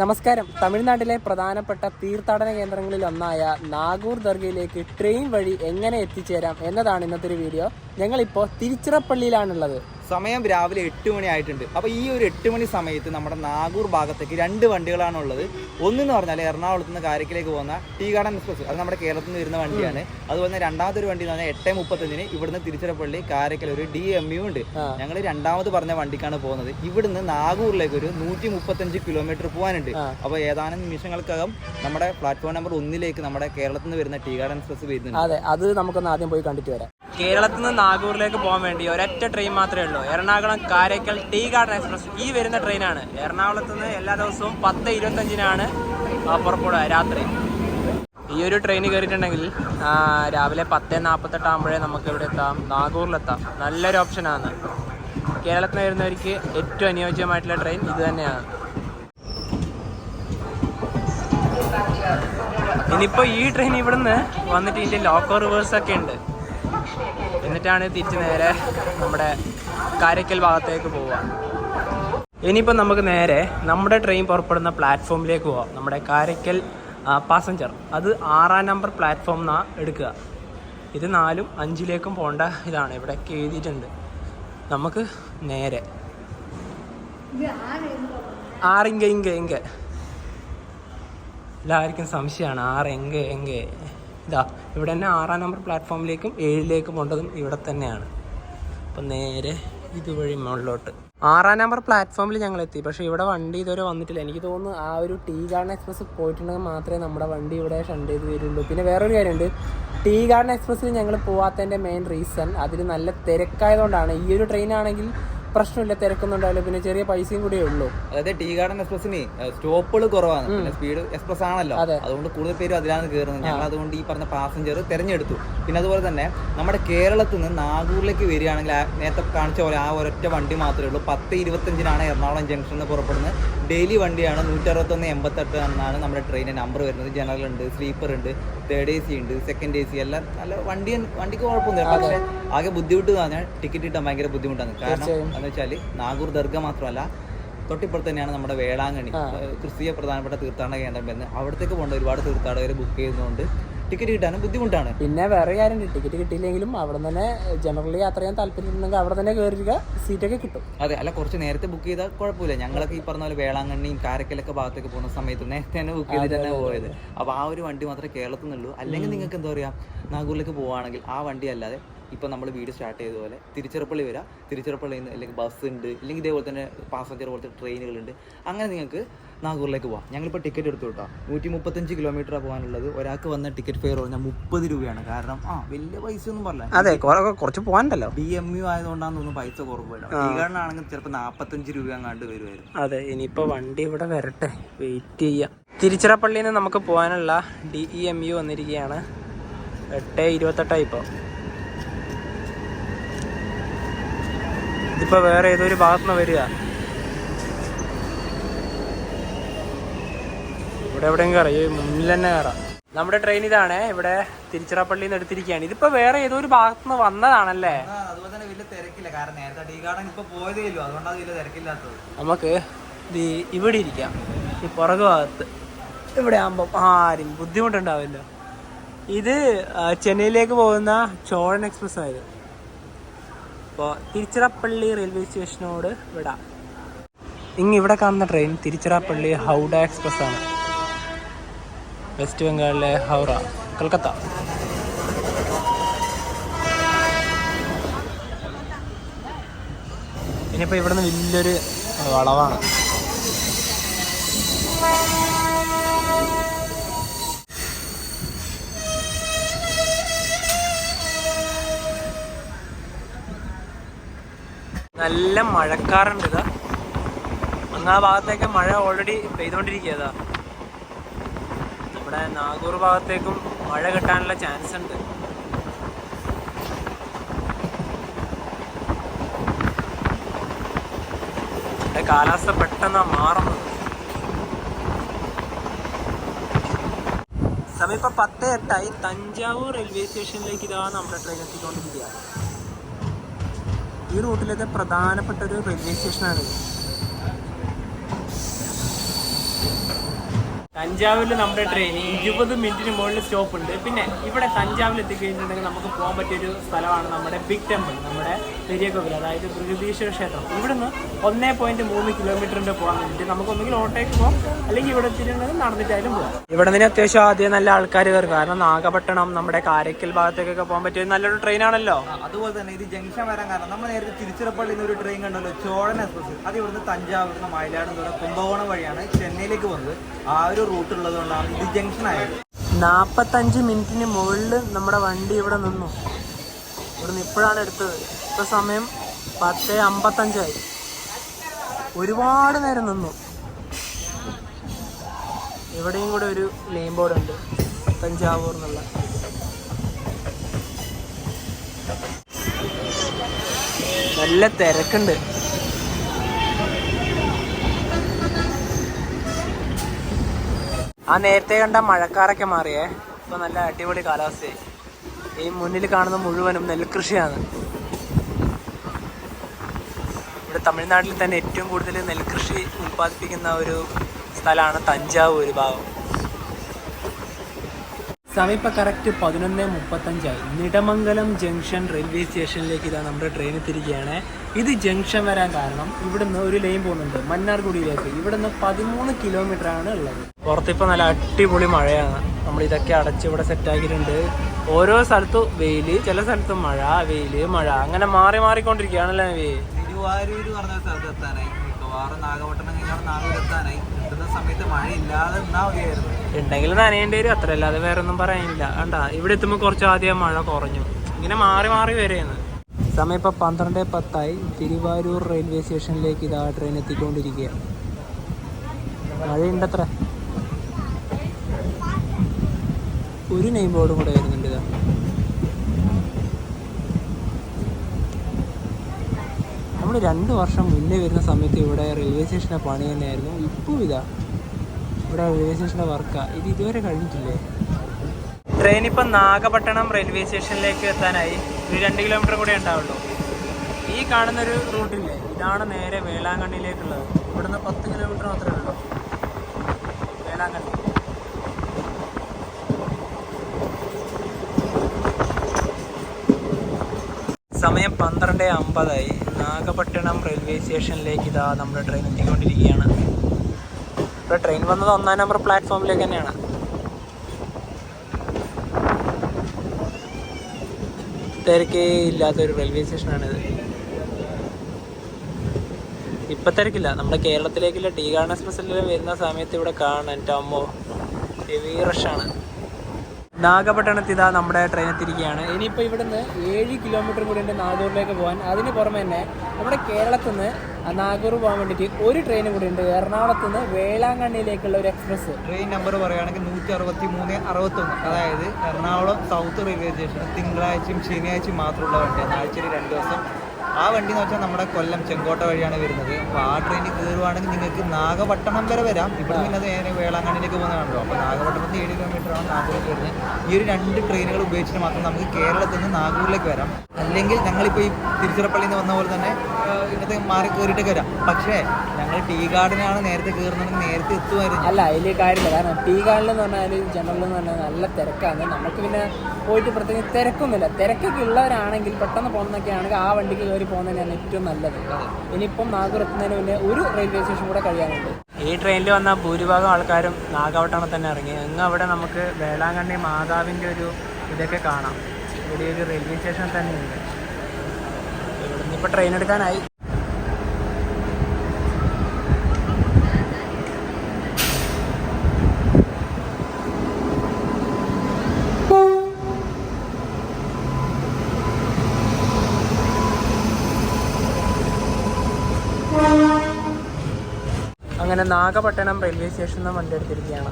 നമസ്കാരം. തമിഴ്നാട്ടിലെ പ്രധാനപ്പെട്ട തീർത്ഥാടന കേന്ദ്രങ്ങളിൽ ഒന്നായ നാഗൂർ ദർഗയിലേക്ക് ട്രെയിൻ വഴി എങ്ങനെ എത്തിച്ചേരാം എന്നതാണ് ഇന്നത്തെ ഒരു വീഡിയോ. ഞങ്ങളിപ്പോൾ തിരുച്ചിറപ്പള്ളിയിലാണുള്ളത്. സമയം രാവിലെ എട്ട് മണി ആയിട്ടുണ്ട്. അപ്പോൾ ഈ ഒരു എട്ട് മണി സമയത്ത് നമ്മുടെ നാഗൂർ ഭാഗത്തേക്ക് രണ്ട് വണ്ടികളാണ് ഉള്ളത് ഒന്നെന്ന് പറഞ്ഞാൽ എറണാകുളത്ത് നിന്ന് കാരക്കിലേക്ക് പോകുന്ന ടീ ഗാർഡൻ എക്സ്പ്രസ്. അത് നമ്മുടെ കേരളത്തിൽ നിന്ന് വരുന്ന വണ്ടിയാണ്. അതുപോലെ തന്നെ രണ്ടാമത്തെ ഒരു വണ്ടി എന്ന് പറഞ്ഞാൽ എട്ട് മുപ്പത്തഞ്ചിന് ഇവിടുന്ന് തിരുച്ചിറപ്പള്ളി കാരക്കൽ ഒരു ഡി എം യു ഉണ്ട്. ഞങ്ങൾ രണ്ടാമത് പറഞ്ഞ വണ്ടിക്കാണ് പോകുന്നത്. ഇവിടുന്ന് നാഗൂറിലേക്ക് ഒരു നൂറ്റി മുപ്പത്തഞ്ച് കിലോമീറ്റർ പോകാനുണ്ട്. അപ്പോൾ ഏതാനും നിമിഷങ്ങൾക്കകം നമ്മുടെ പ്ലാറ്റ്ഫോം നമ്പർ ഒന്നിലേക്ക് നമ്മുടെ കേരളത്തിൽ നിന്ന് വരുന്ന ടീ ഗാർഡൻ എക്സ്പ്രസ് വരുന്നുണ്ട്. അതെ അത് നമുക്കൊന്ന് ആദ്യം പോയി കണ്ടിട്ട് വരാം. കേരളത്തിൽ നിന്ന് നാഗൂറിലേക്ക് പോകാൻ വേണ്ടി ഒരൊറ്റ ട്രെയിൻ മാത്രമേ ഉള്ളൂ. Ernakulam. Karaikal tea garden express. ഈ വരുന്ന ട്രെയിനാണ്. എറണാകുളത്ത് നിന്ന് എല്ലാ ദിവസവും പത്ത് ഇരുപത്തഞ്ചിനാണ് പുറപ്പെടുക രാത്രി. ഈ ഒരു ട്രെയിൻ കയറിയിട്ടുണ്ടെങ്കിൽ രാവിലെ പത്ത് നാൽപ്പത്തെട്ട് ആകുമ്പോഴേ നമുക്ക് ഇവിടെ എത്താം. നാഗൂറിലെത്താം. നല്ലൊരു ഓപ്ഷനാണ്. കേരളത്തിൽ നിന്ന് വരുന്നവർക്ക് ഏറ്റവും അനുയോജ്യമായിട്ടുള്ള ട്രെയിൻ ഇത് തന്നെയാണ്. ഇനിയിപ്പോൾ ഈ ട്രെയിൻ ഇവിടുന്ന് വന്നിട്ട് ഇതിന്റെ ലോക്കോ റിവേഴ്സൊക്കെ ഉണ്ട്. എന്നിട്ടാണ് തിരിച്ച് നേരെ നമ്മുടെ കാരക്കൽ ഭാഗത്തേക്ക് പോവാം ഇനിയിപ്പോൾ നമുക്ക് നേരെ നമ്മുടെ ട്രെയിൻ പുറപ്പെടുന്ന പ്ലാറ്റ്ഫോമിലേക്ക് പോവാം. നമ്മുടെ കാരക്കൽ പാസഞ്ചർ അത് ആറാം നമ്പർ പ്ലാറ്റ്ഫോം എന്നാണ് എടുക്കുക. ഇത് നാലും അഞ്ചിലേക്കും പോകേണ്ട ഇതാണ്. ഇവിടെയൊക്കെ എഴുതിയിട്ടുണ്ട്. നമുക്ക് നേരെ. ആറിങ്ക ഇങ്ക ഇങ്ക എല്ലാവർക്കും സംശയമാണ്. ആറ് എങ്ക എങ്ക ഇതാ ഇവിടെ തന്നെ ആറാം നമ്പർ പ്ലാറ്റ്ഫോമിലേക്കും ഏഴിലേക്കും പോകേണ്ടതും ഇവിടെ തന്നെയാണ്. അപ്പം നേരെ ഇതുവഴി മുകളിലോട്ട്. ആറാം നമ്പർ പ്ലാറ്റ്ഫോമിൽ ഞങ്ങൾ എത്തി. പക്ഷേ ഇവിടെ വണ്ടി ഇതുവരെ വന്നിട്ടില്ല. എനിക്ക് തോന്നുന്നു ആ ഒരു ടീ ഗാർഡൻ എക്സ്പ്രസ് പോയിട്ടുണ്ടെങ്കിൽ മാത്രമേ നമ്മുടെ വണ്ടി ഇവിടെ ഷണ്ട് ചെയ്ത് വരുള്ളൂ. പിന്നെ വേറൊരു കാര്യമുണ്ട്. ടീ ഗാർഡൻ എക്സ്പ്രസ്സിൽ ഞങ്ങൾ പോവാത്തതിന്റെ മെയിൻ റീസൺ അതിൽ നല്ല തിരക്കായതുകൊണ്ടാണ് ഈ ഒരു ട്രെയിൻ പ്രശ്നമില്ല തിരക്കൊന്നുണ്ടാവില്ല പിന്നെ ചെറിയ പൈസയും കൂടിയേ ഉള്ളൂ. അതായത് ടീ ഗാർഡൻ എക്സ്പ്രസിന് സ്റ്റോപ്പുകൾ കുറവാണ്. പിന്നെ സ്പീഡ് എക്സ്പ്രസ് ആണല്ലോ. അതുകൊണ്ട് കൂടുതൽ പേര് അതിലാണ് കയറുന്നത് ഞങ്ങൾ അതുകൊണ്ട് ഈ പറഞ്ഞ പാസഞ്ചർ തിരഞ്ഞെടുത്തു. പിന്നെ അതുപോലെ തന്നെ നമ്മുടെ കേരളത്തിൽ നിന്ന് നാഗൂറിലേക്ക് വരികയാണെങ്കിൽ നേരത്തെ കാണിച്ച പോലെ ആ ഒരൊറ്റ വണ്ടി മാത്രമേ ഉള്ളൂ. പത്ത് ഇരുപത്തഞ്ചിനാണ് എറണാകുളം ജംഗ്ഷനിൽ നിന്ന് പുറപ്പെടുന്നത്. ഡെയിലി വണ്ടിയാണ് നൂറ്റി അറുപത്തൊന്ന് എൺപത്തെട്ട് എന്നാണ് നമ്മുടെ ട്രെയിനിന്റെ നമ്പർ വരുന്നത്. ജനറൽ ഉണ്ട് സ്ലീപ്പർ ഉണ്ട് തേർഡ് എ സി ഉണ്ട് സെക്കൻഡ് എ സി എല്ലാം നല്ല വണ്ടി വണ്ടിക്ക് കുഴപ്പമൊന്നുമില്ല. പക്ഷേ ആകെ ബുദ്ധിമുട്ട് എന്ന് പറഞ്ഞാൽ ടിക്കറ്റ് കിട്ടാൻ ഭയങ്കര ബുദ്ധിമുട്ടാണ്. കാരണം. എന്ന് വെച്ചാൽ നാഗൂർ ദർഗ മാത്രമല്ല തൊട്ടിപ്പുറത്ത് തന്നെയാണ് നമ്മുടെ വേളാങ്കണി ക്രിസ്തീയ പ്രധാനപ്പെട്ട തീർത്ഥാടന കേന്ദ്രം വരുന്നത് അവിടത്തേക്ക് പോകേണ്ട ഒരുപാട് തീർത്ഥാടകർ ബുക്ക് ചെയ്യുന്നതുകൊണ്ട് ടിക്കറ്റ് കിട്ടാനും ബുദ്ധിമുട്ടാണ്. പിന്നെ വേറെ കാര്യമുണ്ട്. ടിക്കറ്റ് കിട്ടിയില്ലെങ്കിലും അവിടെ തന്നെ ജനറലി യാത്ര ചെയ്യാൻ താല്പര്യമുണ്ടെങ്കിൽ അവിടെ തന്നെ കയറുക സീറ്റൊക്കെ കിട്ടും. അതെ അല്ല കുറച്ച് നേരത്തെ ബുക്ക് ചെയ്താൽ കുഴപ്പമില്ല. ഞങ്ങളൊക്കെ ഈ പറഞ്ഞ പോലെ വേളാങ്കണ്ണിയും കാരക്കലൊക്കെ ഭാഗത്തേക്ക് പോകുന്ന സമയത്ത് നേരത്തെ തന്നെ ബുക്ക് ചെയ്തിട്ട് തന്നെ പോയത്. അപ്പോൾ ആ ഒരു വണ്ടി മാത്രമേ കേരളത്തിൽ നിന്നുള്ളൂ. അല്ലെങ്കിൽ നിങ്ങൾക്ക് എന്താ പറയുക നാഗൂറിലേക്ക് പോവാണെങ്കിൽ ആ വണ്ടി അല്ലാതെ ഇപ്പം നമ്മൾ വീട് സ്റ്റാർട്ട് ചെയ്ത പോലെ തിരുച്ചിറപ്പള്ളി വരാം. തിരുച്ചിറപ്പള്ളിയിൽ നിന്ന് അല്ലെങ്കിൽ ബസ് ഉണ്ട്. അല്ലെങ്കിൽ ഇതേപോലെ തന്നെ പാസഞ്ചർ പോലത്തെ ട്രെയിനുകളുണ്ട് അങ്ങനെ നിങ്ങൾക്ക് നാഗൂറിലേക്ക് പോവാം. ഞങ്ങളിപ്പോൾ ടിക്കറ്റ് എടുത്തു കേട്ടോ. നൂറ്റി മുപ്പത്തഞ്ച് കിലോമീറ്ററാണ് പോകാനുള്ളത്. ഒരാൾക്ക് വന്ന ടിക്കറ്റ് ഫെയർ പറഞ്ഞാൽ മുപ്പത് രൂപയാണ്. കാരണം ആ വലിയ പൈസ ഒന്നും പറഞ്ഞില്ല അതെ കുറച്ച് പോകാനുണ്ടല്ലോ ബി എം യു ആയതുകൊണ്ടാന്ന് തോന്നുന്നു പൈസ കുറവ് ആണെങ്കിൽ ചിലപ്പോൾ നാൽപ്പത്തഞ്ച് രൂപ അങ്ങാണ്ട് വരുമായിരുന്നു അതെ ഇനിയിപ്പോൾ വണ്ടി ഇവിടെ വരട്ടെ. വെയിറ്റ് ചെയ്യാം. തിരുച്ചിറപ്പള്ളിയിൽ നിന്ന് നമുക്ക് പോകാനുള്ള ഡി ഇ എം യു വന്നിരിക്കുകയാണ് എട്ട് ഇരുപത്തെട്ടായി ഇപ്പോൾ ഇതിപ്പോൾ വേറെ ഏതൊരു ഭാഗത്തുനിന്ന് വരിക. ഇവിടെ എവിടെയും കയറാം ഈ മുന്നിൽ തന്നെ കയറാം നമ്മുടെ ട്രെയിൻ ഇതാണ്. ഇവിടെ തിരുച്ചിറപ്പള്ളിയിൽ നിന്ന് എടുത്തിരിക്കുകയാണ്. ഇതിപ്പോ വേറെ ഏതോ ഒരു ഭാഗത്ത് നിന്ന് വന്നതാണല്ലേ അതുപോലെ തന്നെ വലിയ തിരക്കില്ല. കാരണം നേരത്തെ ടീകാടൻ ഇപ്പൊ പോയതേ ഇല്ലു അതുകൊണ്ടാണ് വലിയ തിരക്കില്ലാത്തത്. നമുക്ക് ഇത് ഇവിടെ ഇരിക്കാം. ഈ പുറകു ഭാഗത്ത്. ഇവിടെ ആകുമ്പം ആരും ബുദ്ധിമുട്ടുണ്ടാവില്ല. ഇത് ചെന്നൈയിലേക്ക് പോകുന്ന ചോഴൻ എക്സ്പ്രസ് ആയത്. അപ്പോൾ തിരുച്ചിറപ്പള്ളി റെയിൽവേ സ്റ്റേഷനോട് വിടാം. ഇങ്ങ് ഇവിടെ കാണുന്ന ട്രെയിൻ തിരുച്ചിറപ്പള്ളി ഹൗഡ എക്സ്പ്രസ് ആണ്. വെസ്റ്റ് ബംഗാളിലെ ഹൗറ കൽക്കത്ത. ഇനിയിപ്പോൾ ഇവിടുന്ന് വലിയൊരു വളവാണ്. നല്ല മഴക്കാറുണ്ട് ഇതാ. അങ്ങ് ഭാഗത്തേക്ക് മഴ ഓൾറെഡി പെയ്തുകൊണ്ടിരിക്കുകയതാ നമ്മുടെ നാഗൂർ ഭാഗത്തേക്കും മഴ കിട്ടാനുള്ള ചാൻസ് ഉണ്ട്. കാലാവസ്ഥ പെട്ടെന്ന് മാറുന്നത്. സമയം ഇപ്പൊ പത്ത് എട്ടായി തഞ്ചാവൂർ റെയിൽവേ സ്റ്റേഷനിലേക്ക് ഇതാ നമ്മുടെ ട്രെയിൻ എത്തിക്കൊണ്ടിരിക്കുക ഈ റൂട്ടിലത്തെ പ്രധാനപ്പെട്ട ഒരു റെയിൽവേ സ്റ്റേഷനാണിത് തഞ്ചാവൂരിൽ നമ്മുടെ ട്രെയിൻ ഇരുപത് മിനിറ്റിന് മുകളിൽ സ്റ്റോപ്പ് ഉണ്ട്. പിന്നെ ഇവിടെ തഞ്ചാവൂരിൽ എത്തിക്കഴിഞ്ഞിട്ടുണ്ടെങ്കിൽ നമുക്ക് പോകാൻ പറ്റിയൊരു സ്ഥലമാണ് നമ്മുടെ ബിഗ് ടെമ്പിൾ നമ്മുടെ പെരിയ കോവിൽ അതായത് ബൃഹദീശ്വര ക്ഷേത്രം. ഇവിടുന്ന് ഒന്നേ പോയിന്റ് മൂന്ന് കിലോമീറ്ററിന്റെ പോകാൻ വേണ്ടിയിട്ട് നമുക്ക് ഒന്നുകിൽ ഓട്ടോയ്ക്ക് പോകാം അല്ലെങ്കിൽ ഇവിടെ എത്തിയിട്ടുണ്ടെങ്കിൽ നടന്നിട്ടായാലും പോകാം. ഇവിടെ നിന്ന് അത്യാവശ്യം ആദ്യം നല്ല ആൾക്കാർ കയറും കാരണം നാഗപട്ടണം നമ്മുടെ കാരക്കൽ ഭാഗത്തേക്കൊക്കെ പോകാൻ പറ്റിയ നല്ലൊരു ട്രെയിൻ ആണല്ലോ. അതുപോലെ തന്നെ ഇത് ജംഗ്ഷൻ വരാൻ കാരണം നമ്മൾ നേരത്തെ തിരുച്ചിറപ്പള്ളിയിൽ നിന്ന് ഒരു ട്രെയിൻ കണ്ടല്ലോ ചോഴൻ എക്സ്പ്രസ് അത് ഇവിടുന്ന് തഞ്ചാവൂർ മയിലാടും കുംഭകോണം വഴിയാണ് ചെന്നൈയിലേക്ക് പോകുന്നത്. ആ ഒരു റൂട്ട് ഉള്ളത് കൊണ്ടാണ് ഇത് ജംഗ്ഷൻ ആയത്. നാൽപ്പത്തഞ്ച് മിനിറ്റിന് മുകളിൽ നമ്മുടെ വണ്ടി ഇവിടെ നിന്നു. ഇവിടുന്ന് ഇപ്പോഴാണ് എടുത്തത്. ഇപ്പൊ സമയം പത്ത് അമ്പത്തഞ്ചായി ഒരുപാട് നേരം നിന്നു. ഇവിടെയും കൂടെ ഒരു നെയിം ബോർഡ് ഉണ്ട്. തഞ്ചാവൂർ എന്നുള്ള. നല്ല തിരക്കുണ്ട്. ആ നേരത്തെ കണ്ട മഴക്കാറൊക്കെ മാറിയേ. ഇപ്പൊ നല്ല അടിപൊളി കാലാവസ്ഥയായി. ഈ മുന്നിൽ കാണുന്ന മുഴുവനും നെൽകൃഷിയാണ്. ഇവിടെ തമിഴ്നാട്ടിൽ തന്നെ ഏറ്റവും കൂടുതൽ നെൽകൃഷി ഉൽപ്പാദിപ്പിക്കുന്ന ഒരു സ്ഥലമാണ് തഞ്ചാവൂർ ഭാഗം. സമയം ഇപ്പം കറക്റ്റ് പതിനൊന്ന് മുപ്പത്തഞ്ചായി. നിടമംഗലം ജംഗ്ഷൻ റെയിൽവേ സ്റ്റേഷനിലേക്ക് ഇതാ നമ്മുടെ ട്രെയിൻ എത്തിയിരിക്കുകയാണ് ഇത് ജംഗ്ഷൻ വരാൻ കാരണം ഇവിടുന്ന് ഒരു ലൈൻ പോകുന്നുണ്ട്. മന്നാർഗുഡിയിലേക്ക് ഇവിടുന്ന് പതിമൂന്ന് കിലോമീറ്റർ ആണ് ഉള്ളത്. പുറത്തിപ്പോൾ നല്ല അടിപൊളി മഴയാണ്. നമ്മൾ ഇതൊക്കെ അടച്ച് ഇവിടെ സെറ്റാക്കിയിട്ടുണ്ട് ഓരോ സ്ഥലത്തും വെയിൽ ചില സ്ഥലത്തും മഴ വെയിൽ മഴ. അങ്ങനെ മാറി മാറിക്കൊണ്ടിരിക്കുകയാണല്ലേ തിരുവാരൂർ പറഞ്ഞ സ്ഥലത്ത് എത്താനായി. മിക്കവാറും നാഗപട്ടണം കഴിഞ്ഞാൽ നാഗൂർ എത്താനായി. സമയത്ത് ഉണ്ടെങ്കിൽ നനയേണ്ടി വരും. അത്ര അല്ലാതെ വേറെ ഒന്നും പറയാനില്ല. കണ്ട ഇവിടെ എത്തുമ്പോൾ കുറച്ച് ആദ്യം മഴ കുറഞ്ഞു. ഇങ്ങനെ മാറി മാറി വരെയാണ്. സമയം ഇപ്പം പന്ത്രണ്ട് പത്തായി. തിരുവാരൂർ റെയിൽവേ സ്റ്റേഷനിലേക്ക് ഇതാ ട്രെയിൻ എത്തിക്കൊണ്ടിരിക്കുകയാണ്. മഴയുണ്ടത്ര. ഒരു നെയിം ബോർഡും കൂടെ വരുന്നുണ്ട് ഇതാ നമ്മൾ രണ്ട് വർഷം മുന്നേ വരുന്ന സമയത്ത് ഇവിടെ റെയിൽവേ സ്റ്റേഷന്റെ പണി തന്നെയായിരുന്നു. ഇപ്പോൾ ഇതാ. ഇവിടെ റെയിൽവേ സ്റ്റേഷന്റെ വർക്കാണ് ഇത് ഇതുവരെ കഴിഞ്ഞിട്ടില്ലേ? ട്രെയിൻ ഇപ്പോൾ നാഗപട്ടണം റെയിൽവേ സ്റ്റേഷനിലേക്ക് എത്താനായി. ഒരു രണ്ട് കിലോമീറ്റർ കൂടെ ഉണ്ടാവുള്ളൂ. ഈ കാണുന്നൊരു റൂട്ടില്ലേ ഇതാണ് നേരെ വേളാങ്കണ്ണിയിലേക്കുള്ളത്. ഇവിടുന്ന് പത്ത് കിലോമീറ്റർ മാത്രമേ ഉള്ളൂ. വേളാങ്കണ്ണി. സമയം പന്ത്രണ്ട് അമ്പതായി. നാഗപട്ടണം റെയിൽവേ സ്റ്റേഷനിലേക്ക് ഇതാ നമ്മുടെ ട്രെയിൻ എത്തിക്കൊണ്ടിരിക്കുകയാണ്. ഇവിടെ ട്രെയിൻ വന്നത് ഒന്നാം നമ്പർ പ്ലാറ്റ്ഫോമിലേക്ക് തന്നെയാണ്. തിരക്കേ ഇല്ലാത്തൊരു റെയിൽവേ സ്റ്റേഷനാണിത് ഇപ്പം തിരക്കില്ല. നമ്മുടെ കേരളത്തിലേക്കുള്ള ടീ ഗാർഡൻ എക്സ്പ്രസ് വരുന്ന സമയത്ത് ഇവിടെ കാണാൻ ടമ്മോ ഹെവി റഷാണ് നാഗപട്ടണത്തിൽ ഇതാ നമ്മുടെ ട്രെയിൻ എത്തിയിരിക്കുകയാണ്. ഇനിയിപ്പോൾ ഇവിടുന്ന് ഏഴ് കിലോമീറ്റർ കൂടി ഉണ്ട് നാഗൂറിലേക്ക് പോകാൻ അതിന് പുറമെ തന്നെ നമ്മുടെ കേരളത്തിൽ നിന്ന് നാഗൂർ പോകാൻ വേണ്ടിയിട്ട് ഒരു ട്രെയിൻ കൂടി ഉണ്ട്. എറണാകുളത്ത് നിന്ന് വേളാങ്കണ്ണിയിലേക്കുള്ള ഒരു എക്സ്പ്രസ് ട്രെയിൻ നമ്പർ പറയുകയാണെങ്കിൽ നൂറ്റി അറുപത്തി മൂന്ന് അറുപത്തൊന്ന്. അതായത് എറണാകുളം സൗത്ത് റെയിൽവേ സ്റ്റേഷൻ തിങ്കളാഴ്ചയും ശനിയാഴ്ചയും മാത്രമുള്ള വണ്ടിയാണ്. ആഴ്ചയിൽ രണ്ട് ദിവസം ആ വണ്ടി എന്ന് വെച്ചാൽ നമ്മുടെ കൊല്ലം ചെങ്കോട്ട വഴിയാണ് വരുന്നത്. അപ്പോൾ ആ ട്രെയിനിൽ കയറുവാണെങ്കിൽ നിങ്ങൾക്ക് നാഗപട്ടണം വരെ വരാം. ഇവിടെ പിന്നെ നേരെ വേളാങ്കണ്ണിലേക്ക് പോകുന്നതാണല്ലോ. അപ്പോൾ നാഗപട്ടണത്തിൽ ഏഴ് കിലോമീറ്റർ ആണ് നാഗൂരിലേക്ക് വരുന്നത്. ഈ ഒരു രണ്ട് ട്രെയിനുകൾ ഉപയോഗിച്ചിട്ട് മാത്രം നമുക്ക് കേരളത്തിൽ നിന്ന് നാഗൂരിലേക്ക് വരാം. അല്ലെങ്കിൽ ഞങ്ങളിപ്പോൾ ഈ തിരുച്ചിറപ്പള്ളിയിൽ നിന്ന് വന്ന പോലെ തന്നെ ഇവിടുത്തെ മാറി കയറിയിട്ടൊക്കെ വരാം. പക്ഷേ ഞങ്ങൾ ടീ ഗാർഡനാണ് നേരത്തെ കയറുന്നത് നേരത്തെ എത്തുമായിരുന്നു. അല്ല അതിൽ കാര്യമില്ല. കാരണം ടീ ഗാർഡിൽ എന്ന് പറഞ്ഞാൽ ജനറൽ എന്ന് പറഞ്ഞാൽ നല്ല തിരക്കാണ്. നമുക്ക് പിന്നെ പോയിട്ട് പ്രത്യേകിച്ച് തിരക്കൊന്നുമില്ല. തിരക്കൊക്കെ ഉള്ളവരാണെങ്കിൽ പെട്ടെന്ന് പോകുന്നതൊക്കെ ആണെങ്കിൽ ആ വണ്ടിക്ക് കയറി പോകുന്നതന്നെയാണ് ഏറ്റവും നല്ലത്. ഇനിയിപ്പം നാഗൂർ എത്തുന്നതിന് മുന്നേ ഒരു റെയിൽവേ സ്റ്റേഷൻ കൂടെ കഴിയാനുണ്ട്. ഈ ട്രെയിനിൽ വന്ന ഭൂരിഭാഗം ആൾക്കാരും നാഗാവട്ടണം തന്നെ ഇറങ്ങി. അങ്ങ് അവിടെ നമുക്ക് വേളാങ്കണ്ണി മാതാവിന്റെ ഒരു ഇതൊക്കെ കാണാം. ഇവിടെ ഒരു റെയിൽവേ സ്റ്റേഷൻ തന്നെയുണ്ട് ഇവിടുന്ന് ഇപ്പോൾ ട്രെയിൻ എടുക്കാനായി. അങ്ങനെ നാഗപട്ടണം റെയിൽവേ സ്റ്റേഷനിൽ നിന്ന് വണ്ടി എടുത്തിരിക്കുകയാണ്.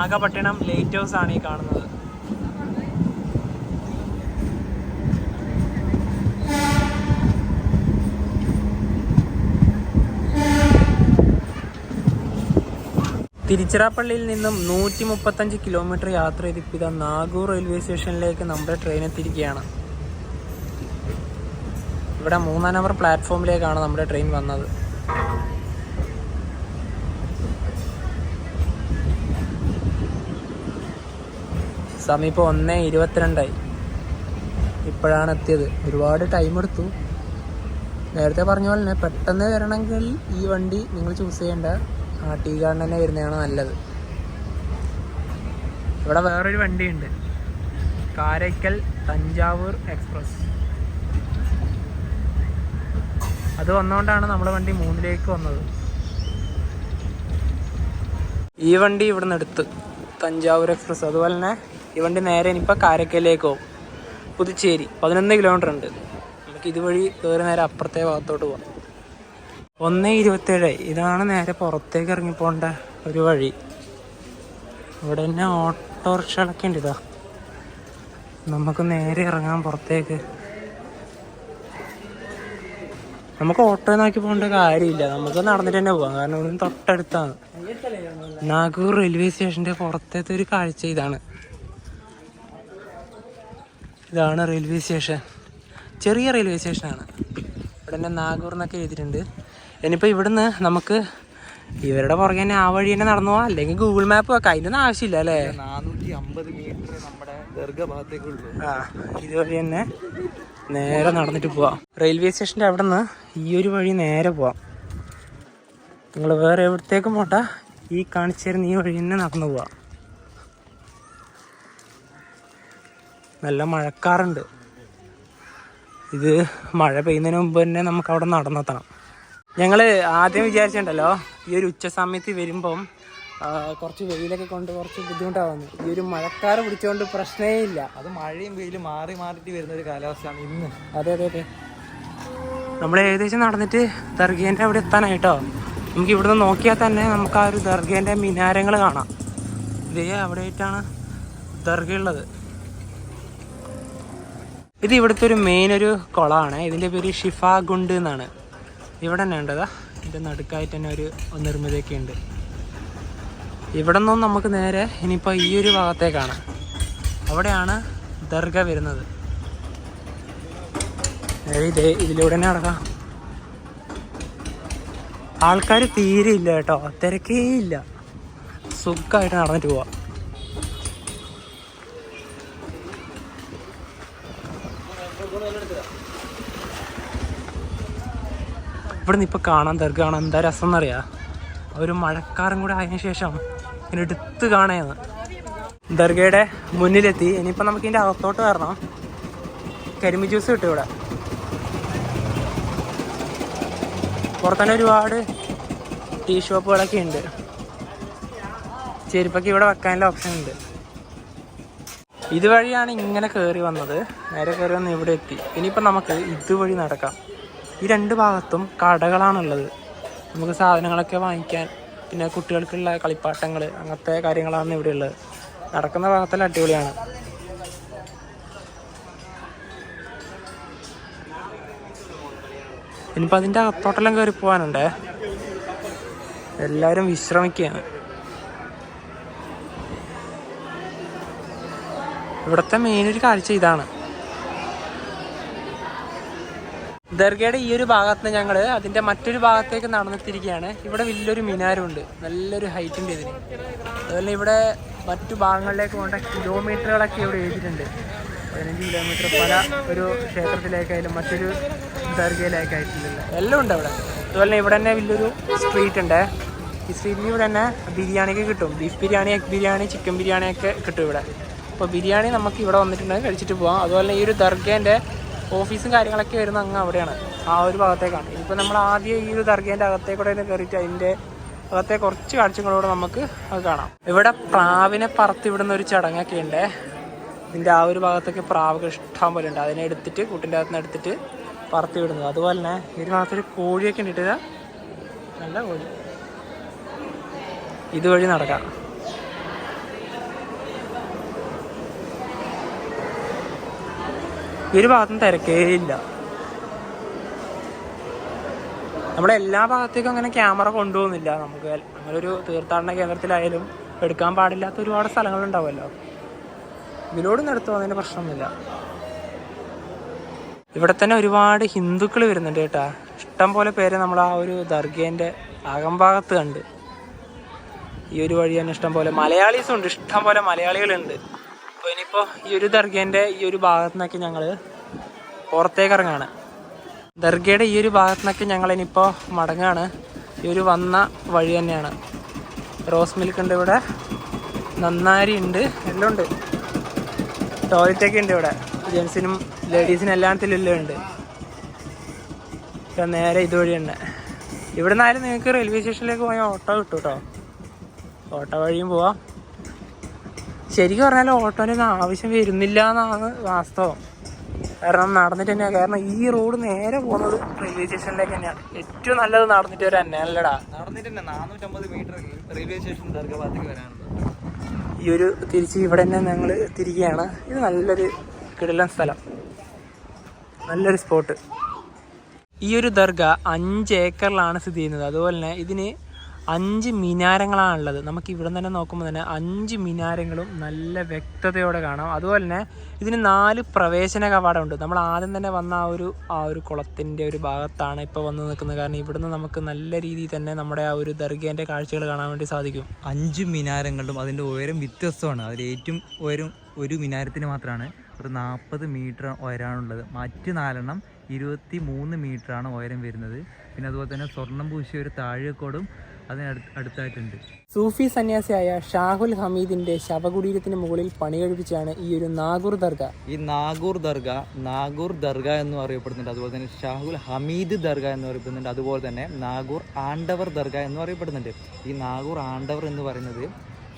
നാഗപട്ടണം ലൈറ്റ് ഹൗസ് ആണ് ഈ കാണുന്നത്. തിരുച്ചിറപ്പള്ളിയിൽ നിന്നും നൂറ്റി മുപ്പത്തഞ്ച് കിലോമീറ്റർ യാത്ര ചെയ്തിപ്പിത നാഗൂർ റെയിൽവേ സ്റ്റേഷനിലേക്ക് നമ്മുടെ ട്രെയിൻ എത്തിയിരിക്കുകയാണ്. ഇവിടെ മൂന്നാം നമ്പർ പ്ലാറ്റ്ഫോമിലേക്കാണ് നമ്മുടെ ട്രെയിൻ വന്നത്. സമീപം ഒന്ന് ഇരുപത്തിരണ്ടായി. ഇപ്പോഴാണ് എത്തിയത്. ഒരുപാട് ടൈം എടുത്തു. നേരത്തെ പറഞ്ഞ പോലെ തന്നെ പെട്ടെന്ന് വരണമെങ്കിൽ ഈ വണ്ടി നിങ്ങൾ ചൂസ് ചെയ്യേണ്ട. ആ ടീ ഗാർഡൻ തന്നെ വരുന്നതാണ് നല്ലത്. ഇവിടെ വേറൊരു വണ്ടിയുണ്ട്. കാരയ്ക്കൽ തഞ്ചാവൂർ എക്സ്പ്രസ് അത് വന്നുകൊണ്ടാണ് നമ്മുടെ വണ്ടി മൂന്നിലേക്ക് വന്നത്. ഈ വണ്ടി ഇവിടുന്ന് എടുത്ത് തഞ്ചാവൂർ എക്സ്പ്രസ് അതുപോലെ തന്നെ വണ്ടി നേരെ ഇനിയിപ്പോൾ കാരക്കലിലേക്ക് പോകും. പുതുച്ചേരി പതിനൊന്ന് കിലോമീറ്റർ ഉണ്ട്. നമുക്ക് ഇതുവഴി കയറി നേരെ അപ്പുറത്തെ ഭാഗത്തോട്ട് പോകാം ഒന്ന് ഇരുപത്തേഴ് ഇതാണ് നേരെ പുറത്തേക്ക് ഇറങ്ങിപ്പോണ്ട ഒരു വഴി. ഇവിടെ തന്നെ ഓട്ടോറിക്ഷകളൊക്കെ ഉണ്ട് ഇതാ. നമുക്ക് നേരെ ഇറങ്ങാൻ പുറത്തേക്ക്. നമുക്ക് ഓട്ടോ നോക്കി പോകേണ്ട കാര്യമില്ല. നമുക്ക് നടന്നിട്ട് തന്നെ പോവാം. കാരണം ഇവിടെ തൊട്ടടുത്താണ്. നാഗൂർ റെയിൽവേ സ്റ്റേഷന്റെ പുറത്തേത്തെ ഒരു കാഴ്ച ഇതാണ്. ഇതാണ് റെയിൽവേ സ്റ്റേഷൻ. ചെറിയ റെയിൽവേ സ്റ്റേഷനാണ്. ഇവിടെ തന്നെ നാഗൂർ എന്നൊക്കെ എഴുതിയിട്ടുണ്ട്. ഇനിയിപ്പോൾ ഇവിടുന്ന് നമുക്ക് ഇവരുടെ പുറകെ തന്നെ ആ വഴി തന്നെ നടന്നു പോവാം. അല്ലെങ്കിൽ ഗൂഗിൾ മാപ്പ് വെക്കാം. അതിന്റെ ഒന്നും ആവശ്യമില്ല അല്ലേ? നാനൂറ്റി അമ്പത് മീറ്റർ നമ്മുടെ ആ ഇതുവഴി തന്നെ നേരെ നടന്നിട്ട് പോവാം. റെയിൽവേ സ്റ്റേഷന്റെ അവിടെ നിന്ന് ഈ ഒരു വഴി നേരെ പോവാം. നിങ്ങൾ വേറെ എവിടത്തേക്കും പോട്ടെ ഈ കാണിച്ചു തരുന്ന ഈ വഴി തന്നെ നടന്നു പോവാം. നല്ല മഴക്കാറുണ്ട്. ഇത് മഴ പെയ്യുന്നതിന് മുമ്പ് തന്നെ നമുക്ക് അവിടെ നടന്നെത്തണം. ഞങ്ങൾ ആദ്യം വിചാരിച്ചിട്ടുണ്ടല്ലോ ഈ ഒരു ഉച്ച സമയത്ത് വരുമ്പം കുറച്ച് വെയിലൊക്കെ കൊണ്ട് കുറച്ച് ബുദ്ധിമുട്ടാവുന്നു. ഈ ഒരു മഴക്കാറ് പിടിച്ചുകൊണ്ട് പ്രശ്നമേ ഇല്ല. അത് മഴയും വെയിലും മാറി മാറിയിട്ട് വരുന്ന ഒരു കാലാവസ്ഥയാണ് ഇന്ന്. അതെ അതെ അതെ. നമ്മൾ ഏകദേശം നടന്നിട്ട് ദർഗേന്റെ അവിടെ എത്താനായിട്ടോ? നമുക്ക് ഇവിടുന്ന് നോക്കിയാൽ തന്നെ നമുക്ക് ആ ഒരു ദർഗേന്റെ മിനാരങ്ങൾ കാണാം. ഇതേ അവിടെ ആയിട്ടാണ് ദർഗ ഉള്ളത്. ഇത് ഇവിടുത്തെ ഒരു മെയിൻ ഒരു കുളമാണ്. ഇതിന്റെ പേര് ഷിഫ ഗുണ്ട് എന്നാണ്. ഇവിടെ തന്നെ ഉണ്ടതാ ഇതിന്റെ നടുക്കായിട്ട് തന്നെ ഒരു നിർമ്മിതിയൊക്കെ ഉണ്ട്. ഇവിടെ നിന്നും നമുക്ക് നേരെ ഇനിയിപ്പോൾ ഈ ഒരു ഭാഗത്തേക്കാണ്. അവിടെയാണ് ദർഗ വരുന്നത്. ഇതേ ഇതിലൂടെ തന്നെ നടക്കാം. ആൾക്കാർ തീരെ ഇല്ല കേട്ടോ. തിരക്കേ ഇല്ല. സുഖമായിട്ട് നടന്നിട്ട് പോവാം. ഇവിടുന്ന് ഇപ്പം കാണാൻ ദർഗ കാണാൻ എന്താ രസം എന്നറിയാം ഒരു മഴക്കാരൻ കൂടെ ആയതിനു ശേഷം ഇങ്ങനെ എടുത്ത് കാണാന്ന് ദർഗയുടെ മുന്നിലെത്തി. ഇനിയിപ്പോൾ നമുക്ക് ഇതിന്റെ അകത്തോട്ട് വരണം. കരിമി ജ്യൂസ് കിട്ടും ഇവിടെ. പുറത്തന്നെ ഒരുപാട് ടീ ഷോപ്പുകളൊക്കെ ഉണ്ട്. ചെരുപ്പൊക്കെ ഇവിടെ വെക്കാനുള്ള ഓപ്ഷൻ ഉണ്ട്. ഇതുവഴിയാണ് ഇങ്ങനെ കയറി വന്നത്. നേരെ കയറി വന്ന് ഇവിടെ എത്തി ഇനിയിപ്പോൾ നമുക്ക് ഇതുവഴി നടക്കാം. ഈ രണ്ട് ഭാഗത്തും കടകളാണുള്ളത്. നമുക്ക് സാധനങ്ങളൊക്കെ വാങ്ങിക്കാൻ പിന്നെ കുട്ടികൾക്കുള്ള കളിപ്പാട്ടങ്ങൾ അങ്ങനത്തെ കാര്യങ്ങളാണ് ഇവിടെ ഉള്ളത് നടക്കുന്ന ഭാഗത്തെല്ലാം അടിപൊളിയാണ്. ഇനിയിപ്പോൾ അതിന്റെ അകത്തോട്ടെല്ലാം കയറി പോകാനുണ്ട്? എല്ലാവരും വിശ്രമിക്കുകയാണ്. ഇവിടുത്തെ മെയിൻ ഒരു കാഴ്ച ഇതാണ്. ദർഗയുടെ ഈ ഒരു ഭാഗത്ത് ഞങ്ങൾ അതിന്റെ മറ്റൊരു ഭാഗത്തേക്ക് നടന്നെത്തിയിരിക്കുകയാണ്. ഇവിടെ വലിയൊരു മിനാരമുണ്ട് നല്ലൊരു ഹൈറ്റിന്റെ ഇതിന്. അതുപോലെ ഇവിടെ മറ്റു ഭാഗങ്ങളിലേക്ക് പോകേണ്ട കിലോമീറ്ററുകളൊക്കെ ഇവിടെ എഴുതിയിട്ടുണ്ട്. പതിനഞ്ച് കിലോമീറ്റർ പല ഒരു ക്ഷേത്രത്തിലേക്കായാലും മറ്റൊരു ദർഗയിലേക്കായിട്ടുള്ള എല്ലാം ഉണ്ട് അവിടെ. അതുപോലെ ഇവിടെ തന്നെ വലിയൊരു സ്ട്രീറ്റ് ഉണ്ട്. ഈ സ്ട്രീറ്റിൽ ഇവിടെ തന്നെ ബിരിയാണിയൊക്കെ കിട്ടും. Beef biryani egg biryani chicken ബിരിയാണിയൊക്കെ കിട്ടും ഇവിടെ. അപ്പോൾ ബിരിയാണി നമുക്ക് ഇവിടെ വന്നിട്ടുണ്ടെങ്കിൽ കഴിച്ചിട്ട് പോകാം അതുപോലെ ഈ ഒരു ദർഗേന്റെ ഓഫീസും കാര്യങ്ങളൊക്കെ വരുന്ന അങ്ങ് അവിടെയാണ്. ആ ഒരു ഭാഗത്തേക്കാണ്. ഇപ്പോൾ നമ്മൾ ആദ്യം ഈ ഒരു ദർഗേന്റെ അകത്തേക്കൂടെ കയറിയിട്ട് അതിന്റെ അകത്തെ കുറച്ച് കാഴ്ചകളോടെ നമുക്ക് അത് കാണാം. ഇവിടെ പ്രാവിനെ പറത്ത് ഇവിടുന്ന് ഒരു ചടങ്ങൊക്കെ ഉണ്ട്. ഇതിന്റെ ആ ഒരു ഭാഗത്തൊക്കെ പ്രാവുകൾ ഇഷ്ടം പോലെ ഉണ്ട്. അതിനെ എടുത്തിട്ട് കൂട്ടിന്റെ അകത്ത് നിന്ന് എടുത്തിട്ട് പറത്ത് വിടുന്നത് അതുപോലെ തന്നെ ഈ ഒരു കോഴിയൊക്കെ ഉണ്ട്. നല്ല കോഴി. ഇതുവഴി നടക്കാം. ഈ ഒരു ഭാഗത്തും തിരക്കേ ഇല്ല. നമ്മുടെ എല്ലാ ഭാഗത്തേക്കും അങ്ങനെ ക്യാമറ കൊണ്ടുപോകുന്നില്ല. നമുക്ക് അങ്ങനെ ഒരു തീർത്ഥാടന കേന്ദ്രത്തിലായാലും എടുക്കാൻ പാടില്ലാത്ത ഒരുപാട് സ്ഥലങ്ങളുണ്ടാവുമല്ലോ. ഇതിലൂടെ നിന്ന് അതിന് പ്രശ്നമൊന്നുമില്ല. ഇവിടെ തന്നെ ഒരുപാട് ഹിന്ദുക്കൾ വരുന്നുണ്ട് കേട്ടാ. ഇഷ്ടം പോലെ പേര് നമ്മൾ ആ ഒരു ദർഗേന്റെ അകംഭാഗത്ത് കണ്ട്. ഈ ഒരു വഴി തന്നെ ഇഷ്ടം പോലെ മലയാളീസും ഉണ്ട് ഇഷ്ടം പോലെ മലയാളികളുണ്ട്. അപ്പോൾ ഈ ഒരു ദർഗേന്റെ ഈ ഒരു ഭാഗത്തു നിന്നൊക്കെ ഞങ്ങൾ പുറത്തേക്ക് ഇറങ്ങാണ് ദർഗയുടെ ഈ ഒരു ഭാഗത്തു നിന്നൊക്കെ ഞങ്ങൾ ഇനിയിപ്പോൾ മടങ്ങാണ്. ഈ ഒരു വന്ന വഴി തന്നെയാണ്. റോസ് മിൽക്ക് ഉണ്ട് ഇവിടെ. നന്നാരി ഉണ്ട് എല്ലാം ഉണ്ട് ടോയ്ലറ്റൊക്കെ ഉണ്ട് ഇവിടെ. ജെൻസിനും ലേഡീസിനും എല്ലാത്തിലും എല്ലാം ഉണ്ട് ഇപ്പം നേരെ ഇതുവഴി തന്നെ. ഇവിടെ നിന്നായാലും നിങ്ങൾക്ക് റെയിൽവേ സ്റ്റേഷനിലേക്ക് പോയാൽ ഓട്ടോ കിട്ടും കേട്ടോ ഓട്ടോ വഴിയും പോവാം. ശരിക്കും പറഞ്ഞാൽ ഓട്ടോന്റെ ആവശ്യം വരുന്നില്ല എന്നാണ് വാസ്തവം. കാരണം നടന്നിട്ട് തന്നെയാണ് കാരണം ഈ റോഡ് നേരെ പോകുന്നത് റെയിൽവേ സ്റ്റേഷനിലേക്ക് തന്നെയാണ് ഏറ്റവും നല്ലത് നടന്നിട്ട് വരാൻ തന്നെയല്ലടാ നടന്നിട്ട് തന്നെ നാനൂറ്റമ്പത് മീറ്റർ റെയിൽവേ സ്റ്റേഷൻ ദർഗ വരാനുള്ളത് വരാനുണ്ട്. ഈ ഒരു തിരിച്ച് ഇവിടെ തന്നെ ഞങ്ങൾ തിരികെയാണ്. ഇത് നല്ലൊരു കിടലൻ സ്ഥലം. നല്ലൊരു സ്പോട്ട്. ഈ ഒരു ദർഗ അഞ്ച് ഏക്കറിലാണ് സ്ഥിതി ചെയ്യുന്നത്. അതുപോലെ തന്നെ ഇതിന് അഞ്ച് മിനാരങ്ങളാണ് ഉള്ളത് നമുക്ക് ഇവിടെ തന്നെ നോക്കുമ്പോൾ തന്നെ അഞ്ച് മിനാരങ്ങളും നല്ല വ്യക്തതയോടെ കാണാം. അതുപോലെ തന്നെ ഇതിന് നാല് പ്രവേശന കവാടമുണ്ട്. നമ്മൾ ആദ്യം തന്നെ വന്ന ആ ഒരു ആ ഒരു കുളത്തിന്റെ ഒരു ഭാഗത്താണ് ഇപ്പോൾ വന്ന് നിൽക്കുന്നത്. കാരണം ഇവിടുന്ന് നമുക്ക് നല്ല രീതിയിൽ തന്നെ നമ്മുടെ ആ ഒരു ദർഗേന്റെ കാഴ്ചകൾ കാണാൻ വേണ്ടി സാധിക്കും. അഞ്ച് മിനാരങ്ങളും അതിന്റെ ഉയരം വ്യത്യസ്തമാണ്. അതിൽ ഏറ്റവും ഉയരം ഒരു മിനാരത്തിന് മാത്രമാണ്. ഒരു നാൽപ്പത് മീറ്റർ ഉയരാണുള്ളത് മറ്റ് നാലെണ്ണം ഇരുപത്തി മൂന്ന് മീറ്ററാണ് ഉയരം വരുന്നത്. പിന്നെ അതുപോലെ തന്നെ സ്വർണം പൂശിയ ഒരു താഴെക്കോടും അതിനടുത്ത് അടുത്തായിട്ടുണ്ട്. സൂഫി സന്യാസിയായ ഷാഹുൽ ഹമീദിന്റെ ശവകുടീരത്തിന് മുകളിൽ പണികഴിപ്പിച്ചാണ് ഈ ഒരു നാഗൂർ ദർഗ. ഈ നാഗൂർ ദർഗ നാഗൂർ ദർഗ എന്ന് അറിയപ്പെടുന്നുണ്ട്. അതുപോലെ തന്നെ ഷാഹുൽ ഹമീദ് ദർഗ എന്ന് അറിയപ്പെടുന്നുണ്ട്. അതുപോലെ തന്നെ നാഗൂർ ആണ്ടവർ ദർഗ എന്ന് അറിയപ്പെടുന്നുണ്ട്. ഈ നാഗൂർ ആണ്ടവർ എന്ന് പറയുന്നത്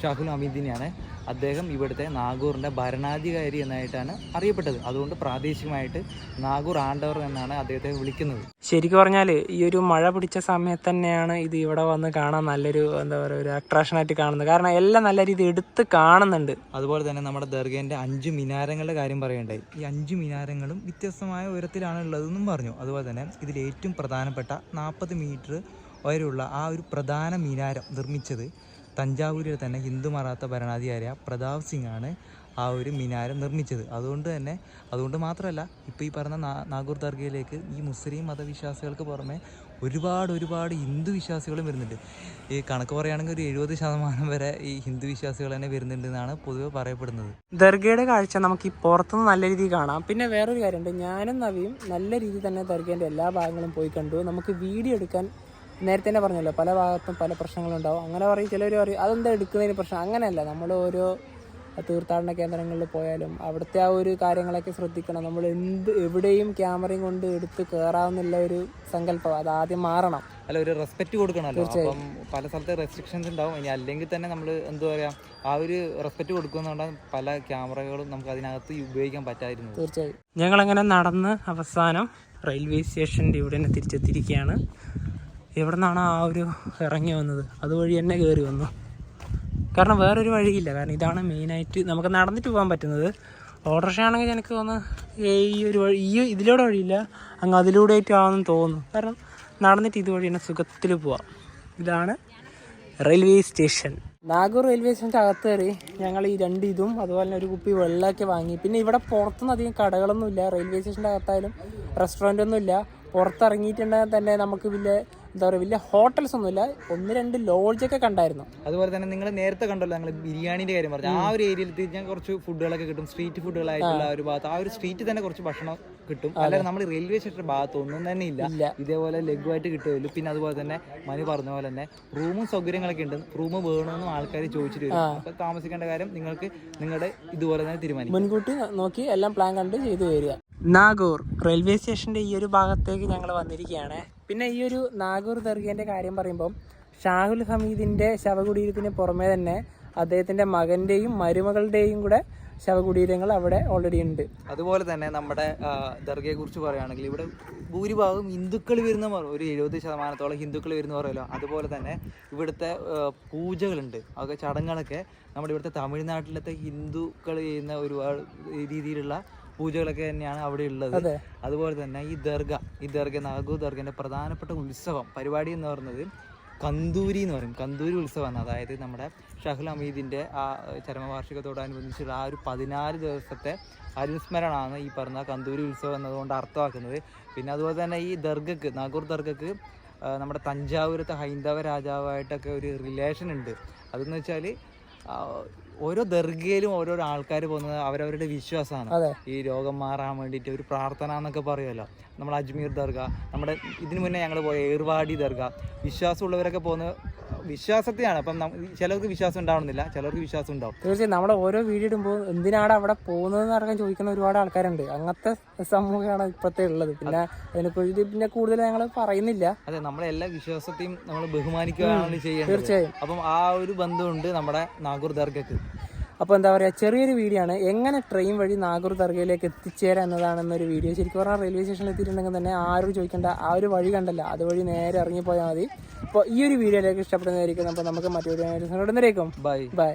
ഷാഹുൽ ഹമീദിനെയാണ്. അദ്ദേഹം ഇവിടുത്തെ നാഗൂറിന്റെ ഭരണാധികാരി എന്നായിട്ടാണ് അറിയപ്പെട്ടത്. അതുകൊണ്ട് പ്രാദേശികമായിട്ട് നാഗൂർ ആണ്ടവർ എന്നാണ് അദ്ദേഹത്തെ വിളിക്കുന്നത്. ശരിക്കും പറഞ്ഞാൽ ഈ ഒരു മഴ പിടിച്ച സമയത്ത് തന്നെയാണ് ഇത് ഇവിടെ വന്ന് കാണാൻ നല്ലൊരു എന്താ പറയുക ഒരു അട്രാക്ഷനായിട്ട് കാണുന്നത്. കാരണം എല്ലാം നല്ല രീതിയിൽ എടുത്ത് കാണുന്നുണ്ട്. അതുപോലെ തന്നെ നമ്മുടെ ദർഗേന്റെ അഞ്ച് മിനാരങ്ങളുടെ കാര്യം പറയണ്ടായി ഈ അഞ്ച് മിനാരങ്ങളും വ്യത്യസ്തമായ ഉയരത്തിലാണ് ഉള്ളതെന്നും പറഞ്ഞു. അതുപോലെ തന്നെ ഇതിൽ ഏറ്റവും പ്രധാനപ്പെട്ട നാൽപ്പത് മീറ്റർ വരെയുള്ള ആ ഒരു പ്രധാന മിനാരം നിർമ്മിച്ചത് തഞ്ചാവൂരിൽ തന്നെ ഹിന്ദു മറാത്ത ഭരണാധികാരിയ പ്രതാപ് സിംഗ് ആണ് ആ ഒരു മിനാരം നിർമ്മിച്ചത്. അതുകൊണ്ട് തന്നെ അതുകൊണ്ട് മാത്രമല്ല ഇപ്പോൾ ഈ പറഞ്ഞ നാഗൂർ ദർഗയിലേക്ക് ഈ മുസ്ലിം മതവിശ്വാസികൾക്ക് പുറമെ ഒരുപാട് ഒരുപാട് ഹിന്ദു വിശ്വാസികളും വരുന്നുണ്ട്. ഈ കണക്ക് പറയുകയാണെങ്കിൽ ഒരു എഴുപത് ശതമാനം വരെ ഈ ഹിന്ദു വിശ്വാസികൾ തന്നെ വരുന്നുണ്ട് എന്നാണ് പൊതുവെ പറയപ്പെടുന്നത്. ദർഗയുടെ കാഴ്ച നമുക്ക് ഈ പുറത്തുനിന്ന് നല്ല രീതിയിൽ കാണാം. പിന്നെ വേറൊരു കാര്യമുണ്ട്. ഞാനും നവിയും നല്ല രീതിയിൽ തന്നെ ദർഗേന്റെ എല്ലാ ഭാഗങ്ങളും പോയി കണ്ടു. നമുക്ക് വീഡിയോ എടുക്കാൻ നേരത്തെ തന്നെ പറഞ്ഞല്ലോ പല ഭാഗത്തും പല പ്രശ്നങ്ങളുണ്ടാവും. അങ്ങനെ പറയും ചിലർ പറയും അതെന്താ എടുക്കുന്നതിന് പ്രശ്നം? അങ്ങനെയല്ല നമ്മൾ ഓരോ തീർത്ഥാടന കേന്ദ്രങ്ങളിൽ പോയാലും അവിടുത്തെ ആ ഒരു കാര്യങ്ങളൊക്കെ ശ്രദ്ധിക്കണം. നമ്മൾ എന്ത് എവിടെയും ക്യാമറയും കൊണ്ട് എടുത്ത് കയറാവുന്നില്ല ഒരു സങ്കല്പം അത് ആദ്യം മാറണം. അല്ല ഒരു റെസ്പെക്ട് കൊടുക്കണമല്ലോ. അപ്പം പല സ്ഥലത്തെ റെസ്ട്രിക്ഷൻസ് ഉണ്ടാവും. ഇനി അല്ലെങ്കിൽ തന്നെ നമ്മൾ എന്താ പറയുക ആ ഒരു റെസ്പെക്ട് കൊടുക്കുന്നതുകൊണ്ടാണ് പല ക്യാമറകളും നമുക്ക് അതിനകത്ത് ഉപയോഗിക്കാൻ പറ്റായിരുന്നു തീർച്ചയായും. ഞങ്ങളങ്ങനെ നടന്ന് അവസാനം റെയിൽവേ സ്റ്റേഷന്റെ ഇവിടെ തന്നെ തിരിച്ചെത്തിയിരിക്കുകയാണ്. എവിടെ നിന്നാണ് ആ ഒരു ഇറങ്ങി വന്നത്? അതുവഴി തന്നെ കയറി വന്നു. കാരണം വേറൊരു വഴിയില്ല. കാരണം ഇതാണ് മെയിനായിട്ട് നമുക്ക് നടന്നിട്ട് പോകാൻ പറ്റുന്നത്. ഓട്ടോറിക്ഷ ആണെങ്കിൽ എനിക്ക് തോന്നുന്നു ഈ ഒരു വഴി ഈ ഇതിലൂടെ വഴിയില്ല. അങ്ങ് അതിലൂടെ ആയിട്ടാണെന്ന് തോന്നുന്നു. കാരണം നടന്നിട്ട് ഇതുവഴി തന്നെ സുഖത്തിൽ പോവാം. ഇതാണ് റെയിൽവേ സ്റ്റേഷൻ. നാഗൂർ റെയിൽവേ സ്റ്റേഷന്റെ അകത്ത് കയറി ഞങ്ങൾ ഈ രണ്ട് ഇതും അതുപോലെ തന്നെ ഒരു കുപ്പി വെള്ളമൊക്കെ വാങ്ങി. പിന്നെ ഇവിടെ പുറത്തുനിന്ന് അധികം കടകളൊന്നുമില്ല റെയിൽവേ സ്റ്റേഷന്റെ അകത്തായാലും റെസ്റ്റോറന്റ് ഒന്നുമില്ല പുറത്തിറങ്ങിയിട്ടുണ്ടെങ്കിൽ തന്നെ നമുക്ക് വലിയ എന്താ പറയുക വലിയ ഹോട്ടൽസ് ഒന്നുമില്ല. ഒന്ന് രണ്ട് ലോഡ്ജൊക്കെ കണ്ടായിരുന്നു. അതുപോലെ തന്നെ നിങ്ങൾ നേരത്തെ കണ്ടല്ലോ ഞങ്ങൾ ബിരിയാണിന്റെ കാര്യം പറഞ്ഞു ആ ഒരു ഏരിയയിൽ തിരിഞ്ഞാൽ കുറച്ച് ഫുഡുകളൊക്കെ കിട്ടും. സ്ട്രീറ്റ് ഫുഡുകളായിട്ടുള്ള ആ. ഒരു ഭാഗത്ത് ആ ഒരു സ്ട്രീറ്റിൽ തന്നെ കുറച്ച് ഭക്ഷണം കിട്ടും. അല്ലെങ്കിൽ നമ്മൾ റെയിൽവേ സ്റ്റേഷന്റെ ഭാഗത്ത് ഒന്നും തന്നെ ഇല്ല. ഇല്ല. ഇതേപോലെ ലഘുവായിട്ട് കിട്ടുമല്ലോ പിന്നെ അതുപോലെ തന്നെ മനു പറഞ്ഞ പോലെ തന്നെ റൂമും സൗകര്യങ്ങളൊക്കെ ഉണ്ട്. റൂം വേണമെന്നും ആൾക്കാർ ചോദിച്ചിട്ട് വരും. അപ്പൊ താമസിക്കേണ്ട കാര്യം നിങ്ങൾക്ക് നിങ്ങളുടെ ഇതുപോലെ തന്നെ തീരുമാനിക്കും. മുൻകൂട്ടി നോക്കി എല്ലാം പ്ലാൻ കണ്ട് ചെയ്തു വരിക നാഗൂർ റെയിൽവേ സ്റ്റേഷന്റെ ഈ ഒരു ഭാഗത്തേക്ക് ഞങ്ങൾ വന്നിരിക്കുകയാണ്. പിന്നെ ഈ ഒരു നാഗൂർ ദർഗേന്റെ കാര്യം പറയുമ്പം ഷാഹുൽ ഹമീദിന്റെ ശവകുടീരത്തിന് പുറമേ തന്നെ അദ്ദേഹത്തിന്റെ മകന്റെയും മരുമകളുടെയും കൂടെ ശവകുടീരങ്ങൾ അവിടെ ഓൾറെഡി ഉണ്ട്. അതുപോലെ തന്നെ നമ്മുടെ ദർഗയെ കുറിച്ച് പറയുകയാണെങ്കിൽ ഇവിടെ ഭൂരിഭാഗം ഹിന്ദുക്കൾ വരുന്ന ഒരു എഴുപത് ശതമാനത്തോളം ഹിന്ദുക്കൾ വരുന്ന പറയുമല്ലോ. അതുപോലെ തന്നെ ഇവിടുത്തെ പൂജകളുണ്ട്. അതൊക്കെ ചടങ്ങുകളൊക്കെ നമ്മുടെ ഇവിടുത്തെ തമിഴ്നാട്ടിലത്തെ ഹിന്ദുക്കൾ ചെയ്യുന്ന ഒരുപാട് രീതിയിലുള്ള പൂജകളൊക്കെ തന്നെയാണ് അവിടെ ഉള്ളത്. അതുപോലെ തന്നെ ഈ ദർഗ ഈ ദർഗ നാഗു ദർഗന്റെ പ്രധാനപ്പെട്ട ഉത്സവം പരിപാടി എന്ന് പറയുന്നത് കന്തൂരി എന്ന് പറയും. കന്തൂരി ഉത്സവമാണ്. അതായത് നമ്മുടെ ഷഹുൽ അമീദിന്റെ ആ ചരമവാർഷികത്തോടനുബന്ധിച്ചുള്ള ആ ഒരു പതിനാല് ദിവസത്തെ അനുസ്മരണമാണ് ഈ പറഞ്ഞ കന്തൂരി ഉത്സവം എന്നതുകൊണ്ട് അർത്ഥമാക്കുന്നത്. പിന്നെ അതുപോലെ തന്നെ ഈ ദർഗക്ക് നാഗൂർ ദർഗക്ക് നമ്മുടെ തഞ്ചാവൂരത്തെ ഹൈന്ദവ രാജാവായിട്ടൊക്കെ ഒരു റിലേഷൻ ഉണ്ട്. അതെന്ന് വെച്ചാൽ ഓരോ ദർഗയിലും ഓരോരോ ആൾക്കാർ പോകുന്നത് അവരവരുടെ വിശ്വാസമാണ്. ഈ രോഗം മാറാൻ വേണ്ടിയിട്ട് ഒരു പ്രാർത്ഥന എന്നൊക്കെ പറയുമല്ലോ. നമ്മൾ അജ്മീർ ദർഗ നമ്മുടെ ഇതിനു മുന്നേ ഞങ്ങൾ പോയ ഏർവാടി ദർഗ വിശ്വാസമുള്ളവരൊക്കെ പോകുന്ന വിശ്വാസത്തെയാണ്. അപ്പം ചിലർക്ക് വിശ്വാസം ഉണ്ടാവണമെന്നില്ല. ചിലർക്ക് വിശ്വാസം ഉണ്ടാവും. തീർച്ചയായും നമ്മുടെ ഓരോ വീഡിയോ ഇടുമ്പോൾ എന്തിനാണ് അവിടെ പോകുന്നതെന്ന് അറിയാൻ ചോദിക്കുന്ന ഒരുപാട് ആൾക്കാരുണ്ട്. അങ്ങനത്തെ സമൂഹമാണ് ഇപ്പോഴത്തെ ഉള്ളത്. പിന്നെ അതിനെക്കുറിച്ച് പിന്നെ കൂടുതൽ ഞങ്ങൾ പറയുന്നില്ല. അതെ നമ്മളെ എല്ലാ വിശ്വാസത്തെയും നമ്മൾ ബഹുമാനിക്കുകയാണ് ചെയ്യുന്നത് തീർച്ചയായും. അപ്പം ആ ഒരു ബന്ധമുണ്ട് നമ്മുടെ നാഗൂർ ദർഗക്ക്. അപ്പോൾ എന്താ പറയുക ചെറിയൊരു വീഡിയോ ആണ്. എങ്ങനെ ട്രെയിൻ വഴി നാഗൂർ ദർഗയിലേക്ക് എത്തിച്ചേരാം എന്നതാണെന്നൊരു വീഡിയോ. ശരിക്കും പറഞ്ഞാൽ റെയിൽവേ സ്റ്റേഷനിൽ എത്തിയിട്ടുണ്ടെങ്കിൽ തന്നെ ആരും ചോദിക്കേണ്ട ആ ഒരു വഴി കണ്ടല്ല. അതുവഴി നേരെ ഇറങ്ങിപ്പോയാൽ മതി. അപ്പോൾ ഈ ഒരു വീഡിയോയിലേക്ക് ഇഷ്ടപ്പെടുന്നതായിരിക്കും അപ്പോൾ നമുക്ക് മറ്റൊരു ബൈ ബൈ ബൈ